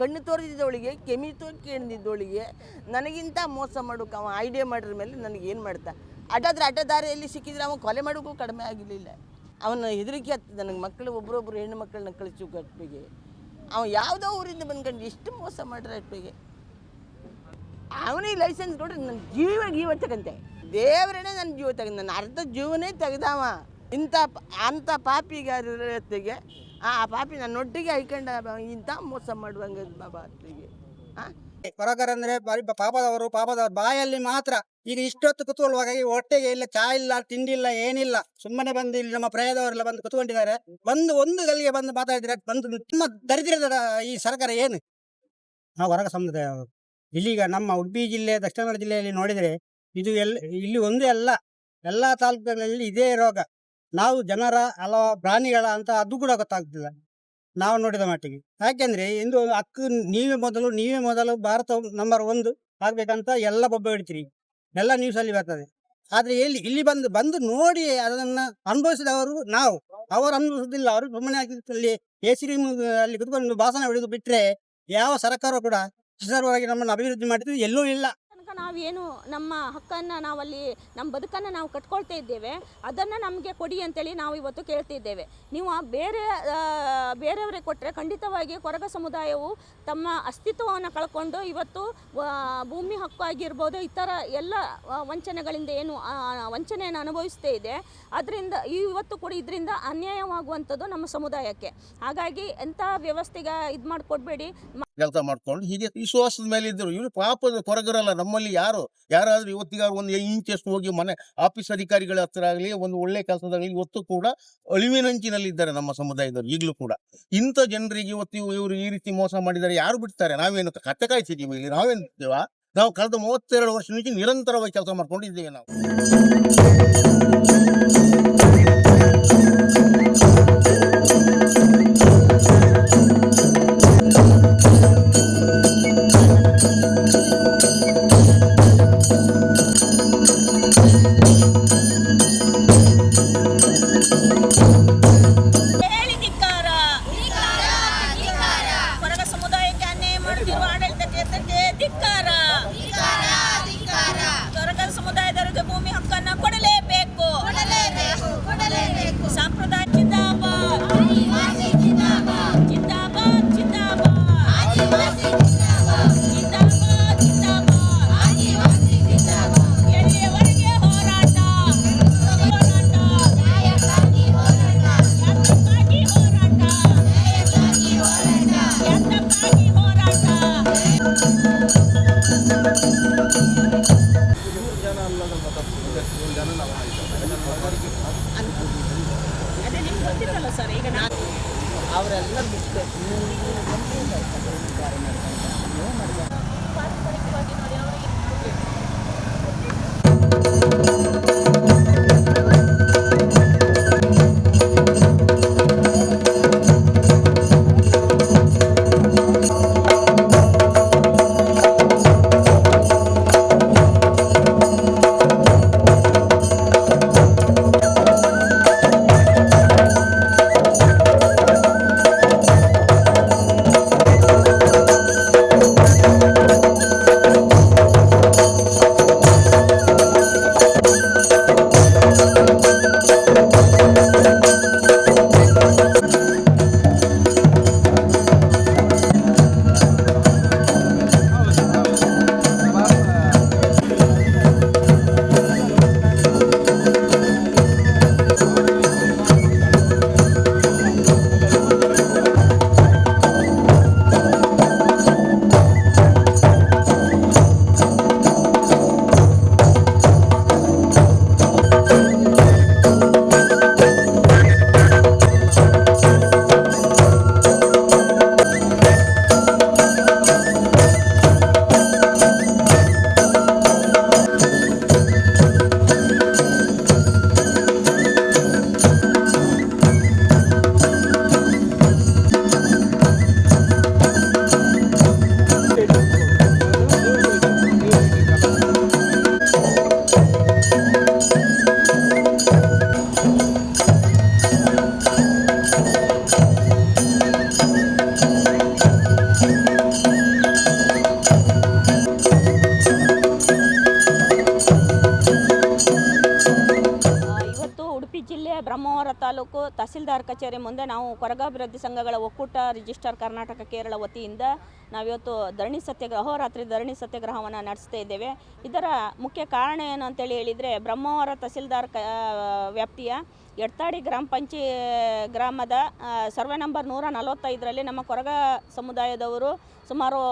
ಕಣ್ಣು ತೋರಿಸಿದವಳಿಗೆ ಕೆಮಿ ತೋ ಕೇಳಿದ್ದವಳಿಗೆ ನನಗಿಂತ ಮೋಸ ಮಾಡೋಕೆ ಅವ ಐಡಿಯಾ ಮಾಡಿದ್ರ ಮೇಲೆ ನನಗೆ ಏನು ಮಾಡ್ತಾ? ಅಡ್ಡಾದ್ರೆ ಅಡ್ಡದಾರಿಯಲ್ಲಿ ಸಿಕ್ಕಿದ್ರೆ ಅವನು ಕೊಲೆ ಮಾಡೋಕ್ಕೂ ಕಡಿಮೆ ಆಗಿರಲಿಲ್ಲ. ಅವನ ಹೆದರಿಕೆ ಆಗ್ತದೆ ನನಗೆ ಮಕ್ಕಳು ಒಬ್ಬರೊಬ್ಬರು ಹೆಣ್ಣು ಮಕ್ಕಳನ್ನ ಕಳಿಸು ಕಟ್ಬಿಗೆ ಅವ ಯಾವುದೋ ಊರಿಂದ ಬಂದ್ಕೊಂಡು ಎಷ್ಟು ಮೋಸ ಮಾಡ್ರೆ ಅಟ್ಬಿಗೆ ಅವನಿಗೆ ಲೈಸೆನ್ಸ್ ಕೊಟ್ಟರೆ ನನ್ನ ಜೀವ ಜೀವ ತಗಂತೆ. ದೇವರೇ ನನ್ನ ಜೀವ ತೆಗೆದ ನನ್ನ ಅರ್ಧ ಜೀವನೇ ತೆಗೆದವ. ಇಂಥ ಅಂಥ ಪಾಪಿಗಾರರ ಪಾಪಿಗಾರತಿಗೆ ಆ ಪಾಪಿ ನನ್ನೊಟ್ಟಿಗೆ ಹೈಕೊಂಡ ಇಂಥ ಮೋಸ ಮಾಡುವಂಗೆ ಬಾಬಾ ಅತ್ತಿಗೆ ಕೊರಗರ್ ಅಂದ್ರೆ ಬರೀ ಪಾಪದವರು ಪಾಪದವರು ಬಾಯಲ್ಲಿ ಮಾತ್ರ ಈಗ ಇಷ್ಟೊತ್ತು ಕುತ್ಕೊಳ್ಳುವಾಗ ಈ ಹೊಟ್ಟೆಗೆ ಇಲ್ಲ, ಚಾ ಇಲ್ಲ, ತಿಂಡಿ ಏನಿಲ್ಲ. ಸುಮ್ಮನೆ ಬಂದು ಇಲ್ಲಿ ನಮ್ಮ ಪ್ರಯದವರೆಲ್ಲ ಬಂದು ಕುತ್ಕೊಂಡಿದ್ದಾರೆ. ಬಂದು ಒಂದು ಗಲ್ಲಿಗೆ ಬಂದು ಮಾತಾಡಿದ್ರೆ ಬಂದು ತುಂಬ ದರಿದ್ರದ ಈ ಸರ್ಕಾರ ಏನು? ನಾವು ಹೊರಗ ಸಮುದಾಯ ಇಲ್ಲಿಗ ನಮ್ಮ ಉಡುಪಿ ಜಿಲ್ಲೆ, ದಕ್ಷಿಣ ಕನ್ನಡ ಜಿಲ್ಲೆಯಲ್ಲಿ ನೋಡಿದರೆ ಇದು ಎಲ್ಲ ಇಲ್ಲಿ ಒಂದೇ ಅಲ್ಲ, ಎಲ್ಲ ತಾಲೂಕುಗಳಲ್ಲಿ ಇದೇ ರೋಗ. ನಾವು ಜನರ ಅಥವಾ ಪ್ರಾಣಿಗಳ ಅಂತ ಅದು ಕೂಡ ಗೊತ್ತಾಗ್ತಿಲ್ಲ. ನಾವು ನೋಡಿದ ಮಟ್ಟಿಗೆ. ಯಾಕೆಂದ್ರೆ ಇಂದು ಅಕ್ಕ ನೀವೇ ಮೊದಲು ನೀವೇ ಮೊದಲು ಭಾರತ ನಂಬರ್ ಒಂದು ಆಗ್ಬೇಕಂತ ಎಲ್ಲ ಬೊಬ್ಬ ಹಿಡ್ತೀರಿ ಎಲ್ಲ ನ್ಯೂಸ್ ಅಲ್ಲಿ ಬರ್ತದೆ. ಆದ್ರೆ ಎಲ್ಲಿ, ಇಲ್ಲಿ ಬಂದು ಬಂದು ನೋಡಿ ಅದನ್ನ ಅನುಭವಿಸಿದವರು ನಾವು. ಅವರು ಅನುಭವಿಸುದಿಲ್ಲ. ಅವರು ಸುಮ್ಮನೆ ಆಗಿದ್ದಲ್ಲಿ ಎ ಸಿ ಅಲ್ಲಿ ಕುತ್ಕೊಂಡು ಭಾಷಣ ಹಿಡಿದು ಬಿಟ್ರೆ ಯಾವ ಸರ್ಕಾರ ಕೂಡ ಸುಸರ್ವಾಗಿ ನಮ್ಮನ್ನು ಅಭಿವೃದ್ಧಿ ಮಾಡಿದ್ರು ಎಲ್ಲೂ ಇಲ್ಲ. ನಾವೇನು ನಮ್ಮ ಹಕ್ಕನ್ನು ನಾವಲ್ಲಿ, ನಮ್ಮ ಬದುಕನ್ನು ನಾವು ಕಟ್ಕೊಳ್ತಾ ಇದ್ದೇವೆ, ಅದನ್ನು ನಮಗೆ ಕೊಡಿ ಅಂತೇಳಿ ನಾವು ಇವತ್ತು ಕೇಳ್ತಿದ್ದೇವೆ. ನೀವು ಬೇರೆ ಬೇರೆಯವರಿಗೆ ಕೊಟ್ಟರೆ ಖಂಡಿತವಾಗಿ ಕೊರಗ ಸಮುದಾಯವು ತಮ್ಮ ಅಸ್ತಿತ್ವವನ್ನು ಕಳ್ಕೊಂಡು ಇವತ್ತು ಭೂಮಿ ಹಕ್ಕು ಆಗಿರ್ಬೋದು, ಇತರ ಎಲ್ಲ ವಂಚನೆಗಳಿಂದ ಏನು ವಂಚನೆಯನ್ನು ಅನುಭವಿಸ್ತೇ ಇದೆ. ಅದರಿಂದ ಇವತ್ತು ಕೂಡ ಇದರಿಂದ ಅನ್ಯಾಯವಾಗುವಂಥದ್ದು ನಮ್ಮ ಸಮುದಾಯಕ್ಕೆ. ಹಾಗಾಗಿ ಎಂಥ ವ್ಯವಸ್ಥೆಗೆ ಇದು ಮಾಡಿಕೊಡ್ಬೇಡಿ ಕೆಲಸ ಮಾಡ್ಕೊಂಡು ಹೀಗೆ ವಿಶ್ವಾಸದ ಮೇಲೆ ಇದ್ದರು. ಇವರು ಪಾಪದ ಕೊರಗರಲ್ಲ, ನಮ್ಮಲ್ಲಿ ಯಾರು? ಯಾರಾದರೂ ಇವತ್ತಿಗ ಒಂದು ಇಂಚಷ್ಟು ಹೋಗಿ ಮನೆ ಆಫೀಸ್ ಅಧಿಕಾರಿಗಳ ಹತ್ರ ಆಗಲಿ, ಒಂದು ಒಳ್ಳೆ ಕೆಲಸದಾಗಲಿ ಇವತ್ತು ಕೂಡ ಅಳಿವಿನಂಚಿನಲ್ಲಿ ಇದ್ದಾರೆ ನಮ್ಮ ಸಮುದಾಯದವರು, ಈಗಲೂ ಕೂಡ. ಇಂಥ ಜನರಿಗೆ ಇವತ್ತು ಇವ್- ಇವರು ಈ ರೀತಿ ಮೋಸ ಮಾಡಿದ್ದಾರೆ, ಯಾರು ಬಿಡ್ತಾರೆ? ನಾವೇನು ಕತ್ತೆ ಕಾಯ್ತಿದ್ದೀವಿ ಇಲ್ಲಿ, ನಾವೇನು ಬಿಡ್ತೇವಾ? ನಾವು ಕಳೆದ ಮೂವತ್ತೆರಡು ವರ್ಷ ನಿರಂತರವಾಗಿ ಕೆಲಸ ಮಾಡ್ಕೊಂಡಿದ್ದೇವೆ ನಾವು. ಸರ್ ಈಗ ನಾನು ಅವರೆಲ್ಲ ಬಿಟ್ಟು ಪಾರಂಪರಿಕವಾಗಿ ತಹಸೀಲ್ದಾರ್ ಕಚೇರಿ ಮುಂದೆ ನಾವು ಕೊರಗಾಭಿವೃದ್ಧಿ ಸಂಘಗಳ ಒಕ್ಕೂಟ ರಿಜಿಸ್ಟರ್ ಕರ್ನಾಟಕ ಕೇರಳ ವತಿಯಿಂದ ನಾವಿವತ್ತು ಧರಣಿ ಸತ್ಯಾಗ್ರಹ ಅಹೋರಾತ್ರಿ ಧರಣಿ ಸತ್ಯಾಗ್ರಹವನ್ನು ನಡೆಸ್ತಾ ಇದ್ದೇವೆ. ಇದರ ಮುಖ್ಯ ಕಾರಣ ಏನು ಅಂತೇಳಿ ಹೇಳಿದರೆ, ಬ್ರಹ್ಮಾವರ ತಹಸೀಲ್ದಾರ್ ಕ ವ್ಯಾಪ್ತಿಯ ಎಡ್ತಾಡಿ ಗ್ರಾಮ ಪಂಚಿ, ಗ್ರಾಮದ ಸರ್ವೆ ನಂಬರ್ ನೂರ ನಲವತ್ತೈದರಲ್ಲಿ ನಮ್ಮ ಕೊರಗ ಸಮುದಾಯದವರು ಸುಮಾರು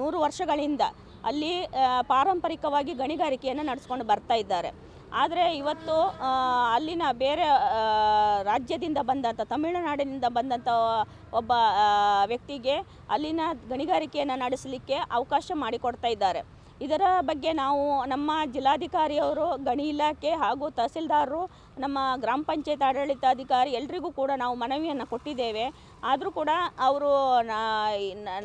ನೂರು ವರ್ಷಗಳಿಂದ ಅಲ್ಲಿ ಪಾರಂಪರಿಕವಾಗಿ ಗಣಿಗಾರಿಕೆಯನ್ನು ನಡೆಸ್ಕೊಂಡು ಬರ್ತಾ ಇದ್ದಾರೆ. ಆದರೆ ಇವತ್ತು ಅಲ್ಲಿನ ಬೇರೆ ರಾಜ್ಯದಿಂದ ಬಂದಂಥ ತಮಿಳುನಾಡಿನಿಂದ ಬಂದಂಥ ಒಬ್ಬ ವ್ಯಕ್ತಿಗೆ ಅಲ್ಲಿನ ಗಣಿಗಾರಿಕೆಯನ್ನು ನಡೆಸಲಿಕ್ಕೆ ಅವಕಾಶ ಮಾಡಿಕೊಡ್ತಾ ಇದ್ದಾರೆ. ಇದರ ಬಗ್ಗೆ ನಾವು ನಮ್ಮ ಜಿಲ್ಲಾಧಿಕಾರಿಯವರು, ಗಣಿ ಇಲಾಖೆ ಹಾಗೂ ತಹಸೀಲ್ದಾರರು, ನಮ್ಮ ಗ್ರಾಮ ಪಂಚಾಯತ್ ಆಡಳಿತಾಧಿಕಾರಿ ಎಲ್ರಿಗೂ ಕೂಡ ನಾವು ಮನವಿಯನ್ನು ಕೊಟ್ಟಿದ್ದೇವೆ. ಆದರೂ ಕೂಡ ಅವರು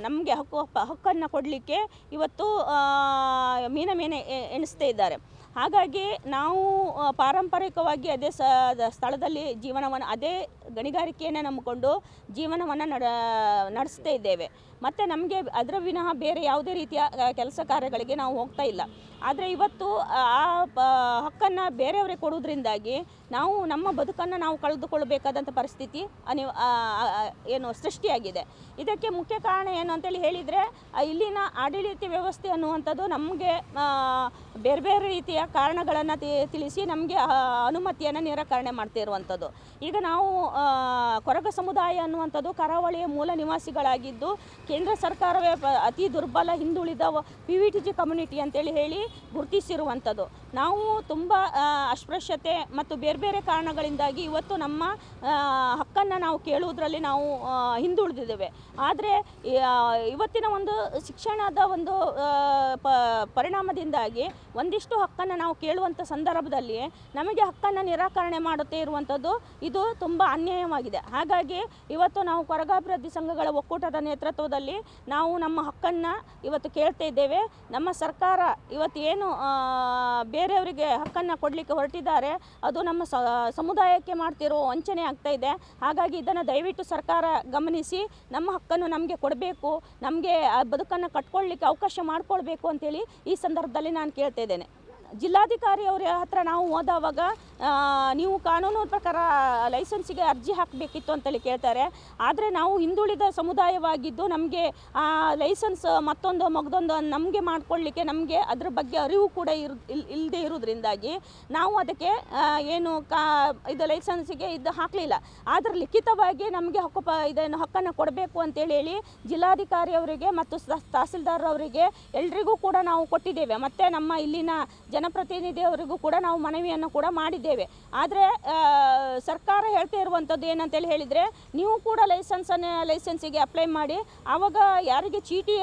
ನಮಗೆ ಹಕ್ಕು, ಹಕ್ಕನ್ನು ಕೊಡಲಿಕ್ಕೆ ಇವತ್ತು ಮೀನ ಮೀನೆ ಎಣಿಸ್ತಾ ಇದ್ದಾರೆ. ಹಾಗಾಗಿ ನಾವು ಪಾರಂಪರಿಕವಾಗಿ ಅದೇ ಸ ಸ್ಥಳದಲ್ಲಿ ಜೀವನವನ್ನು ಅದೇ ಗಣಿಗಾರಿಕೆಯನ್ನು ನಂಬಿಕೊಂಡು ಜೀವನವನ್ನು ನಡ, ನಡೆಸ್ತಾ ಇದ್ದೇವೆ. ಮತ್ತು ನಮಗೆ ಅದರ ವಿನಃ ಬೇರೆ ಯಾವುದೇ ರೀತಿಯ ಕೆಲಸ ಕಾರ್ಯಗಳಿಗೆ ನಾವು ಹೋಗ್ತಾ ಇಲ್ಲ. ಆದರೆ ಇವತ್ತು, ಆ ಪ ಹಕ್ಕನ್ನು ಬೇರೆಯವರಿಗೆ ಕೊಡೋದ್ರಿಂದಾಗಿ ನಾವು ನಮ್ಮ ಬದುಕನ್ನು ನಾವು ಕಳೆದುಕೊಳ್ಳಬೇಕಾದಂಥ ಪರಿಸ್ಥಿತಿ ಅನಿ ಏನು ಸೃಷ್ಟಿಯಾಗಿದೆ. ಇದಕ್ಕೆ ಮುಖ್ಯ ಕಾರಣ ಏನು ಅಂತೇಳಿ ಹೇಳಿದರೆ ಇಲ್ಲಿನ ಆಡಳಿತ ವ್ಯವಸ್ಥೆ ಅನ್ನುವಂಥದ್ದು ನಮಗೆ ಬೇರೆ ಬೇರೆ ರೀತಿಯ ಕಾರಣಗಳನ್ನು ತಿಳಿಸಿ ನಮಗೆ ಅನುಮತಿಯನ್ನು ನಿರಾಕರಣೆ ಮಾಡ್ತಾ ಇರುವಂಥದ್ದು. ಈಗ ನಾವು ಕೊರಗ ಸಮುದಾಯ ಅನ್ನುವಂಥದ್ದು ಕರಾವಳಿಯ ಮೂಲ ನಿವಾಸಿಗಳಾಗಿದ್ದು ಕೇಂದ್ರ ಸರ್ಕಾರವೇ ಅತಿ ದುರ್ಬಲ ಹಿಂದುಳಿದ P V T G community ಅಂತೇಳಿ ಹೇಳಿ ಗುರುತಿಸಿರುವಂಥದ್ದು. ನಾವು ತುಂಬ ಅಸ್ಪೃಶ್ಯತೆ ಮತ್ತು ಬೇರೆ ಬೇರೆ ಕಾರಣಗಳಿಂದಾಗಿ ಇವತ್ತು ನಮ್ಮ ಹಕ್ಕನ್ನು ನಾವು ಕೇಳುವುದರಲ್ಲಿ ನಾವು ಹಿಂದುಳಿದಿದ್ದೇವೆ. ಆದರೆ ಇವತ್ತಿನ ಒಂದು ಶಿಕ್ಷಣದ ಒಂದು ಪ, ಪರಿಣಾಮದಿಂದಾಗಿ ಒಂದಿಷ್ಟು ಹಕ್ಕನ್ನು ನಾವು ಕೇಳುವಂಥ ಸಂದರ್ಭದಲ್ಲಿ ನಮಗೆ ಹಕ್ಕನ್ನು ನಿರಾಕರಣೆ ಮಾಡುತ್ತೇ ಇರುವಂಥದ್ದು, ಇದು ತುಂಬ ಅನ್ಯಾಯವಾಗಿದೆ. ಹಾಗಾಗಿ ಇವತ್ತು ನಾವು ಕೊರಗಾಭಿವೃದ್ಧಿ ಸಂಘಗಳ ಒಕ್ಕೂಟದ ನೇತೃತ್ವದಲ್ಲಿ ನಾವು ನಮ್ಮ ಹಕ್ಕನ್ನು ಇವತ್ತು ಕೇಳ್ತಾ ಇದ್ದೇವೆ. ನಮ್ಮ ಸರ್ಕಾರ ಇವತ್ತು ಏನು ಬೇರೆಯವರಿಗೆ ಹಕ್ಕನ್ನು ಕೊಡಲಿಕ್ಕೆ ಹೊರಟಿದ್ದಾರೆ, ಅದು ನಮ್ಮ ಸಮುದಾಯಕ್ಕೆ ಮಾಡ್ತಿರೋ ವಂಚನೆ ಆಗ್ತಾ ಇದೆ. ಹಾಗಾಗಿ ಇದನ್ನು ದಯವಿಟ್ಟು ಸರ್ಕಾರ ಗಮನಿಸಿ, ನಮ್ಮ ಹಕ್ಕನ್ನು ನಮಗೆ ಕೊಡಬೇಕು, ನಮಗೆ ಬದುಕನ್ನು ಕಟ್ಕೊಳ್ಳಿಕ್ಕೆ ಅವಕಾಶ ಮಾಡಿಕೊಳ್ಬೇಕು ಅಂತೇಳಿ ಈ ಸಂದರ್ಭದಲ್ಲಿ ನಾನು ಕೇಳ್ತಾ ಇದ್ದೇನೆ. ಜಿಲ್ಲಾಧಿಕಾರಿ ಅವರ ಹತ್ರ ನಾವು ಹೋದವಾಗ ನೀವು ಕಾನೂನು ಪ್ರಕಾರ ಲೈಸೆನ್ಸಿಗೆ ಅರ್ಜಿ ಹಾಕಬೇಕಿತ್ತು ಅಂತೇಳಿ ಕೇಳ್ತಾರೆ. ಆದರೆ ನಾವು ಹಿಂದುಳಿದ ಸಮುದಾಯವಾಗಿದ್ದು ನಮಗೆ, ಆ, ಲೈಸೆನ್ಸ್ ಮತ್ತೊಂದು ಮಗದೊಂದು ನಮಗೆ ಮಾಡ್ಕೊಳ್ಳಿಕ್ಕೆ ನಮಗೆ ಅದ್ರ ಬಗ್ಗೆ ಅರಿವು ಕೂಡ ಇರು ಇಲ್ಲದೆ ಇರೋದ್ರಿಂದಾಗಿ ನಾವು ಅದಕ್ಕೆ ಏನು ಕಾ, ಇದು ಲೈಸೆನ್ಸಿಗೆ ಇದು ಹಾಕಲಿಲ್ಲ. ಆದರೆ ಲಿಖಿತವಾಗಿ ನಮಗೆ ಹಕ್ಕು ಪ, ಇದನ್ನು ಹಕ್ಕನ್ನು ಕೊಡಬೇಕು ಅಂತೇಳಿ ಹೇಳಿ ಜಿಲ್ಲಾಧಿಕಾರಿಯವರಿಗೆ ಮತ್ತು ತಹಸೀಲ್ದಾರ್ ಅವರಿಗೆ ಎಲ್ರಿಗೂ ಕೂಡ ನಾವು ಕೊಟ್ಟಿದ್ದೇವೆ. ಮತ್ತು ನಮ್ಮ ಇಲ್ಲಿನ ಜನಪ್ರತಿನಿಧಿಯವರಿಗೂ ಕೂಡ ನಾವು ಮನವಿಯನ್ನು ಕೂಡ ಮಾಡಿದ್ದೇವೆ. ಆದರೆ ಸರ್ಕಾರ ಹೇಳ್ತಾ ಇರುವಂಥದ್ದು ಏನಂತೇಳಿ ಹೇಳಿದರೆ, ನೀವು ಕೂಡ ಲೈಸೆನ್ಸನ್ನು ಲೈಸೆನ್ಸಿಗೆ ಅಪ್ಲೈ ಮಾಡಿ, ಆವಾಗ ಯಾರಿಗೆ ಚೀಟಿ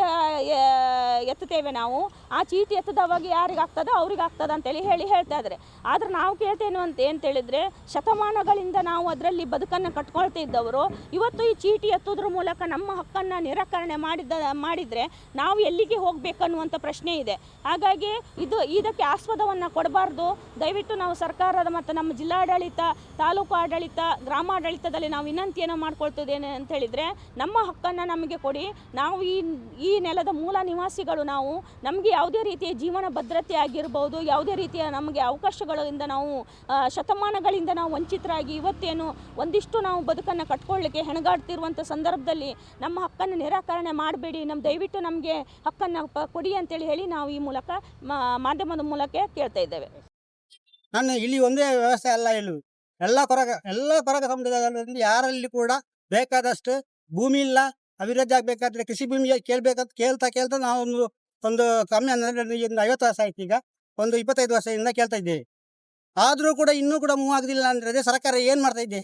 ಎತ್ತುತ್ತೇವೆ ನಾವು, ಆ ಚೀಟಿ ಎತ್ತದವಾಗ ಯಾರಿಗೆ ಆಗ್ತದೋ ಆಗ್ತದ ಅಂತೇಳಿ ಹೇಳಿ ಹೇಳ್ತಾ ಇದ್ದಾರೆ. ಆದರೆ ನಾವು ಕೇಳ್ತೇನು ಅಂತ ಏನು ಹೇಳಿದರೆ ಶತಮಾನಗಳಿಂದ ನಾವು ಅದರಲ್ಲಿ ಬದುಕನ್ನು ಕಟ್ಕೊಳ್ತಾ ಇದ್ದವರು, ಇವತ್ತು ಈ ಚೀಟಿ ಎತ್ತೋದ್ರ ಮೂಲಕ ನಮ್ಮ ಹಕ್ಕನ್ನು ನಿರಾಕರಣೆ ಮಾಡಿದ ಮಾಡಿದರೆ ನಾವು ಎಲ್ಲಿಗೆ ಹೋಗಬೇಕನ್ನುವಂಥ ಪ್ರಶ್ನೆ ಇದೆ. ಹಾಗಾಗಿ ಇದು, ಇದಕ್ಕೆ ಆಸ್ಪದವನ್ನು ಕೊಡಬಾರ್ದು. ದಯವಿಟ್ಟು ನಾವು ಸರ್ಕಾರದ ಮತ್ತು ನಮ್ಮ ಜಿಲ್ಲಾಡಳಿತ, ತಾಲೂಕು ಆಡಳಿತ, ಗ್ರಾಮಾಡಳಿತದಲ್ಲಿ ನಾವು ವಿನಂತಿಯನ್ನು ಮಾಡ್ಕೊಳ್ತಿದ್ದೇನೆ ಅಂತ ಹೇಳಿದರೆ ನಮ್ಮ ಹಕ್ಕನ್ನು ನಮಗೆ ಕೊಡಿ. ನಾವು ಈ ಈ ನೆಲದ ಮೂಲ ನಿವಾಸಿಗಳು ನಾವು. ನಮಗೆ ಯಾವುದೇ ರೀತಿಯ ಜೀವನ ಭದ್ರತೆ ಆಗಿರ್ಬೋದು, ಯಾವುದೇ ರೀತಿಯ ನಮಗೆ ಅವಕಾಶಗಳಿಂದ ನಾವು ಶತಮಾನಗಳಿಂದ ನಾವು ವಂಚಿತರಾಗಿ ಇವತ್ತೇನು ಒಂದಿಷ್ಟು ನಾವು ಬದುಕನ್ನು ಕಟ್ಕೊಳ್ಳಿಕ್ಕೆ ಹೆಣಗಾಡ್ತಿರುವಂಥ ಸಂದರ್ಭದಲ್ಲಿ ನಮ್ಮ ಹಕ್ಕನ್ನು ನಿರಾಕರಣೆ ಮಾಡಬೇಡಿ. ನಮ್ಮ ದಯವಿಟ್ಟು ನಮಗೆ ಹಕ್ಕನ್ನು ಕೊಡಿ ಅಂತೇಳಿ ಹೇಳಿ ನಾವು ಈ ಮೂಲಕ ಮಾಧ್ಯಮದ ಮೂಲಕ ಕೇಳ್ತಾ ಇದ್ದೇವೆ. ನಾನು ಇಲ್ಲಿ ಒಂದೇ ವ್ಯವಸ್ಥೆ ಅಲ್ಲ ಇಲ್ಲಿ ಎಲ್ಲ ಕೊರಗ ಎಲ್ಲ ಕೊರಗ ಸಮುದಾಯದಲ್ಲಿ ಯಾರಲ್ಲಿ ಕೂಡ ಬೇಕಾದಷ್ಟು ಭೂಮಿ ಇಲ್ಲ, ಅಭಿವೃದ್ಧಿ ಆಗಬೇಕಾದ್ರೆ ಕೃಷಿ ಭೂಮಿ ಕೇಳ್ಬೇಕಂತ ಕೇಳ್ತಾ ಕೇಳ್ತಾ ನಾವೊಂದು ಒಂದು ಒಂದು ಕಮ್ಮಿ ಅಂದ್ರೆ ಐವತ್ತು ವರ್ಷ ಆಯ್ತು ಈಗ, ಒಂದು ಇಪ್ಪತ್ತೈದು ವರ್ಷದಿಂದ ಕೇಳ್ತಾ ಇದ್ದೇವೆ. ಆದರೂ ಕೂಡ ಇನ್ನೂ ಕೂಡ ಮೂವ್ ಆಗುದಿಲ್ಲ ಅಂದ್ರೆ ಅದೇ ಸರ್ಕಾರ ಏನು ಮಾಡ್ತಾ ಇದೆ?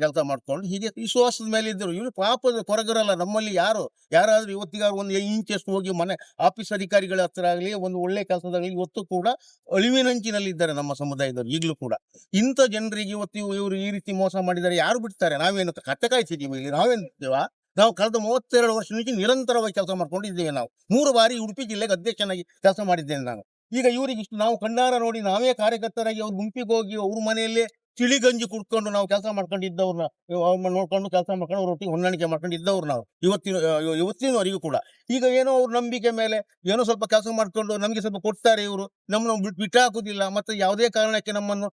ಕೆಲಸ ಮಾಡ್ಕೊಂಡು ಹೀಗೆ ವಿಶ್ವಾಸದ ಮೇಲೆ ಇದ್ದರು. ಇವರು ಪಾಪದ ಕೊರಗರಲ್ಲ, ನಮ್ಮಲ್ಲಿ ಯಾರು? ಯಾರಾದರೂ ಇವತ್ತಿಗಾರು ಒಂದು ಇಂಚಷ್ಟು ಹೋಗಿ ಮನೆ ಆಫೀಸ್ ಅಧಿಕಾರಿಗಳ ಹತ್ರ ಆಗಲಿ, ಒಂದು ಒಳ್ಳೆ ಕೆಲಸದಾಗಲಿ ಇವತ್ತು ಕೂಡ ಅಳಿವಿನಂಚಿನಲ್ಲಿದ್ದಾರೆ ನಮ್ಮ ಸಮುದಾಯದವರು, ಈಗಲೂ ಕೂಡ. ಇಂಥ ಜನರಿಗೆ ಇವತ್ತು ಇವ್- ಇವರು ಈ ರೀತಿ ಮೋಸ ಮಾಡಿದ್ದಾರೆ, ಯಾರು ಬಿಡ್ತಾರೆ? ನಾವೇನು ಕತ್ತೆ ಕಾಯ್ತಿದ್ದೀವಿ ಇಲ್ಲಿ? ನಾವೇನು? ನಾವು ಕಳೆದ ಮೂವತ್ತೆರಡು ವರ್ಷ ನಿಂಚಿ ನಿರಂತರವಾಗಿ ಕೆಲಸ ಮಾಡ್ಕೊಂಡಿದ್ದೇವೆ ನಾವು. ಮೂರು ಬಾರಿ ಉಡುಪಿ ಜಿಲ್ಲೆಗೆ ಅಧ್ಯಕ್ಷನಾಗಿ ಕೆಲಸ ಮಾಡಿದ್ದೇನೆ ನಾನು. ಈಗ ಇವರಿಗೆ ಇಷ್ಟು ನಾವು ಕಣ್ಣಾರ ನೋಡಿ ನಾವೇ ಕಾರ್ಯಕರ್ತರಾಗಿ ಅವ್ರ ಗುಂಪಿಗೆ ಹೋಗಿ ಅವ್ರ ಮನೆಯಲ್ಲೇ ತಿಳಿಗಂಜಿ ಕುಡ್ಕೊಂಡು ನಾವು ಕೆಲಸ ಮಾಡ್ಕೊಂಡಿದ್ದವ್ರನ್ನ ಅವ್ರನ್ನ ನೋಡ್ಕೊಂಡು ಕೆಲಸ ಮಾಡ್ಕೊಂಡು ಅವ್ರೊಟ್ಟಿಗೆ ಹೊಂದಾಣಿಕೆ ಮಾಡ್ಕೊಂಡು ಇದ್ದವ್ರು ನಾವು, ಇವತ್ತಿನ ಇವತ್ತಿನವರಿಗೂ ಕೂಡ. ಈಗ ಏನೋ ಅವ್ರ ನಂಬಿಕೆ ಮೇಲೆ ಏನೋ ಸ್ವಲ್ಪ ಕೆಲಸ ಮಾಡ್ಕೊಂಡು ನಮಗೆ ಸ್ವಲ್ಪ ಕೊಡ್ತಾರೆ ಇವರು ನಮ್ಮನ್ನು ಬಿಟ್ ಬಿಟ್ಟು ಹಾಕುದಿಲ್ಲ ಮತ್ತೆ ಯಾವುದೇ ಕಾರಣಕ್ಕೆ ನಮ್ಮನ್ನು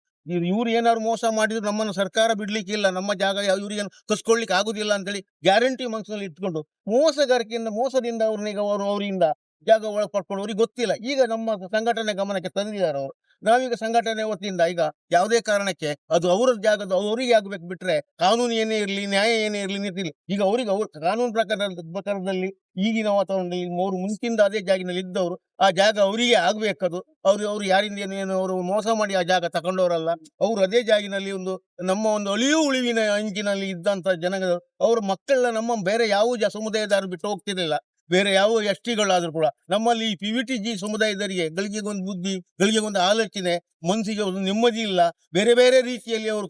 ಇವ್ರು ಏನಾದ್ರು ಮೋಸ ಮಾಡಿದ್ರು ನಮ್ಮನ್ನು ಸರ್ಕಾರ ಬಿಡ್ಲಿಕ್ಕೆ ಇಲ್ಲ ನಮ್ಮ ಜಾಗ ಇವ್ರಿಗೆ ಕಸ್ಕೊಳ್ಲಿಕ್ಕೆ ಆಗುದಿಲ್ಲ ಅಂತೇಳಿ ಗ್ಯಾರಂಟಿ ಮನಸ್ಸಿನಲ್ಲಿ ಇಟ್ಕೊಂಡು ಮೋಸಗಾರಿಕೆಯಿಂದ, ಮೋಸದಿಂದ ಅವ್ರನ್ನೀಗ ಅವರು, ಅವರಿಂದ ಜಾಗ ಒಳಪಡ್ಕೊಂಡು ಅವ್ರಿಗೆ ಗೊತ್ತಿಲ್ಲ. ಈಗ ನಮ್ಮ ಸಂಘಟನೆ ಗಮನಕ್ಕೆ ತಂದಿದ್ದಾರೆ ಅವರು. ನಾವೀಗ ಸಂಘಟನೆ ವತಿಯಿಂದ ಈಗ ಯಾವುದೇ ಕಾರಣಕ್ಕೆ ಅದು ಅವರ ಜಾಗದ ಅವರಿಗೆ ಆಗ್ಬೇಕು ಬಿಟ್ರೆ ಕಾನೂನು ಏನೇ ಇರಲಿ, ನ್ಯಾಯ ಏನೇ ಇರಲಿ ನಿಂತಿಲ್ಲ ಈಗ ಅವರಿಗೆ ಅವ್ರ ಕಾನೂನು ಪ್ರಕಾರ ಪ್ರಕಾರದಲ್ಲಿ ಈಗಿನ ವಾತಾವರಣದಲ್ಲಿ ಮೂರು ಮುಂಚಿಂದ ಅದೇ ಜಾಗಿನಲ್ಲಿ ಇದ್ದವರು, ಆ ಜಾಗ ಅವರಿಗೆ ಆಗ್ಬೇಕದು. ಅವ್ರು ಅವ್ರು ಯಾರಿಂದ ಏನೇನು ಅವರು ಮೋಸ ಮಾಡಿ ಆ ಜಾಗ ತಗೊಂಡವರಲ್ಲ, ಅವ್ರು ಅದೇ ಜಾಗಿನಲ್ಲಿ ಒಂದು ನಮ್ಮ ಒಂದು ಅಳಿಯು ಉಳಿವಿನ ಅಂಚಿನಲ್ಲಿ ಇದ್ದಂತ ಜನಗಳು, ಅವ್ರ ಮಕ್ಕಳನ್ನ ನಮ್ಮ ಬೇರೆ ಯಾವ ಸಮುದಾಯದಾರು ಬಿಟ್ಟು ಹೋಗ್ತಿರ್ಲಿಲ್ಲ. ಬೇರೆ ಯಾವ ಎಸ್ ಟಿಗಳಾದ್ರೂ ಕೂಡ ನಮ್ಮಲ್ಲಿ ಪಿ ವಿ ಟಿ ಜಿ ಸಮುದಾಯದವರಿಗೆ ಗಳಿಗೆಗೊಂದು ಬುದ್ಧಿ ಗಳಿಗೆಗೊಂದು ಆಲೋಚನೆ, ಮನಸ್ಸಿಗೆ ಒಂದು ನೆಮ್ಮದಿ ಇಲ್ಲ. ಬೇರೆ ಬೇರೆ ರೀತಿಯಲ್ಲಿ ಅವರು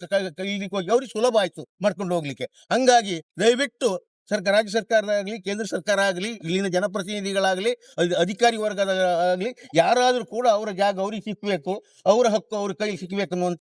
ಇಲ್ಲಿಗೆ ಹೋಗಿ ಅವ್ರಿಗೆ ಸುಲಭ ಆಯ್ತು ಮಾಡ್ಕೊಂಡು ಹೋಗ್ಲಿಕ್ಕೆ. ಹಂಗಾಗಿ ದಯವಿಟ್ಟು ಸರ್ಕಾರ ರಾಜ್ಯ ಸರ್ಕಾರ ಆಗಲಿ, ಕೇಂದ್ರ ಸರ್ಕಾರ ಆಗಲಿ, ಇಲ್ಲಿನ ಜನಪ್ರತಿನಿಧಿಗಳಾಗಲಿ ಅಧಿಕಾರಿ ವರ್ಗದ ಆಗಲಿ, ಯಾರಾದರೂ ಕೂಡ ಅವರ ಜಾಗ ಅವ್ರಿಗೆ ಸಿಕ್ಕಬೇಕು ಅವರ ಹಕ್ಕು ಅವ್ರ ಕೈಲಿ ಸಿಕ್ಕಬೇಕು ಅನ್ನುವಂಥ